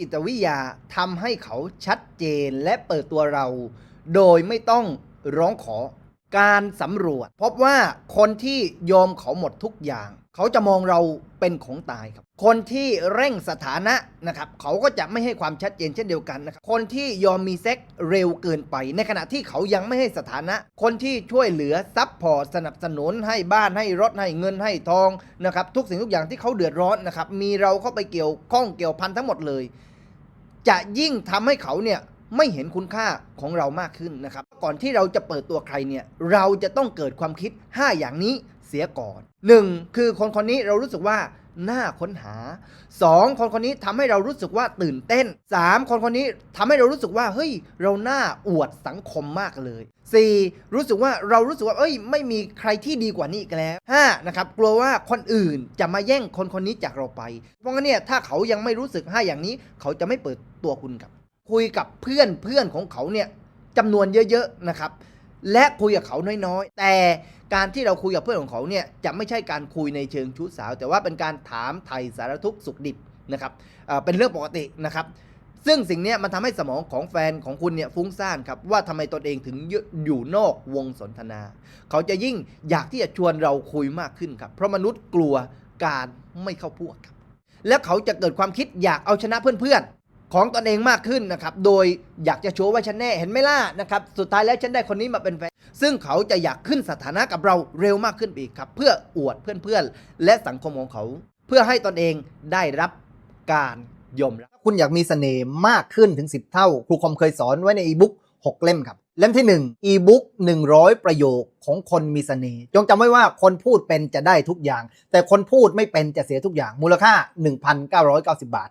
จิตวิทยาทำให้เขาชัดเจนและเปิดตัวเรา โดยไม่ต้องร้องขอการสำรวจ พบว่าคนที่ยอมเขาหมดทุกอย่าง เขาจะมองเราเป็นของตายครับ คนที่เร่งสถานะนะครับ เขาก็จะไม่ให้ความชัดเจนเช่นเดียวกันนะครับ คนที่ยอมมีเซ็กเร็วเกินไป ในขณะที่เขายังไม่ให้สถานะ คนที่ช่วยเหลือซัพพอร์ตสนับสนุนให้บ้านให้รถให้เงินให้ทองนะครับ ทุกสิ่งทุกอย่างที่เขาเดือดร้อนนะครับ มีเราเข้าไปเกี่ยวข้องเกี่ยวพันทั้งหมดเลย จะยิ่งทำให้เขาเนี่ยไม่เห็นคุณค่าของเรามากขึ้นนะครับ ก่อนที่เราจะเปิดตัวใครเนี่ยเราจะต้องเกิดความคิด 5 อย่างนี้เสียก่อน 1. คือคนคนนี้เรารู้สึกว่า น่าค้นหา 2. คนคนนี้ทำให้เรารู้สึกว่าตื่นเต้น 3. คนคนนี้ทำให้เรารู้สึกว่าเฮ้ยเราหน้าอวดสังคมมากเลย 4. รู้สึกว่าเรารู้สึกว่าเอ้ย ไม่มีใครที่ดีกว่านี้อีกแล้ว 5. นะครับกลัวว่าคนอื่นจะมาแย่งคนคนนี้จากเราไป เพราะงั้นเนี่ยถ้าเขายังไม่รู้สึก 5 อย่างนี้ เขาจะไม่เปิดตัวคุณครับ คุยกับเพื่อนเพื่อนของเขาเนี่ยจำนวนเยอะๆนะครับ และคุยกับเขาน้อยๆ แต่การที่เราคุยกับเพื่อนของเขาเนี่ยจะไม่ใช่การคุยในเชิงชู้สาว แต่ว่าเป็นการถามไถ่สารทุกข์สุขดิบนะครับเเป็นเรื่องปกตินะครับ ซึ่งสิ่งนี้มันทำให้สมองของแฟนของคุณเนี่ยฟุ้งซ่านครับว่าทำไมตนเองถึงอยู่นอกวงสนทนา เขาจะยิ่งอยากที่จะชวนเราคุยมากขึ้นครับเพราะมนุษย์กลัวการไม่เข้าพวกครับ และเขาจะเกิดความคิดอยากเอาชนะเพื่อนๆ ของตนเองมากขึ้นนะครับ โดยอยากจะโชว์ว่าฉันแน่เห็นไหมล่ะนะครับ สุดท้ายแล้วฉันได้คนนี้มาเป็นแฟน ซึ่งเขาจะอยากขึ้นสถานะกับเราเร็วมากขึ้นอีกครับ เพื่ออวดเพื่อนๆ และสังคมของเขา เพื่อให้ตนเองได้รับการยอมรับคุณอยากมีเสน่ห์มากขึ้นถึง 10 เท่า ครูคอมเคยสอนไว้ในอีบุ๊ก6เล่มครับ เล่มที่1อีบุ๊ก100 ประโยคของคนมีเสน่ห์จงจำไว้ว่าคนพูดเป็นจะได้ทุกอย่าง แต่คนพูดไม่เป็นจะเสียทุกอย่างมูลค่า 1,990 บาท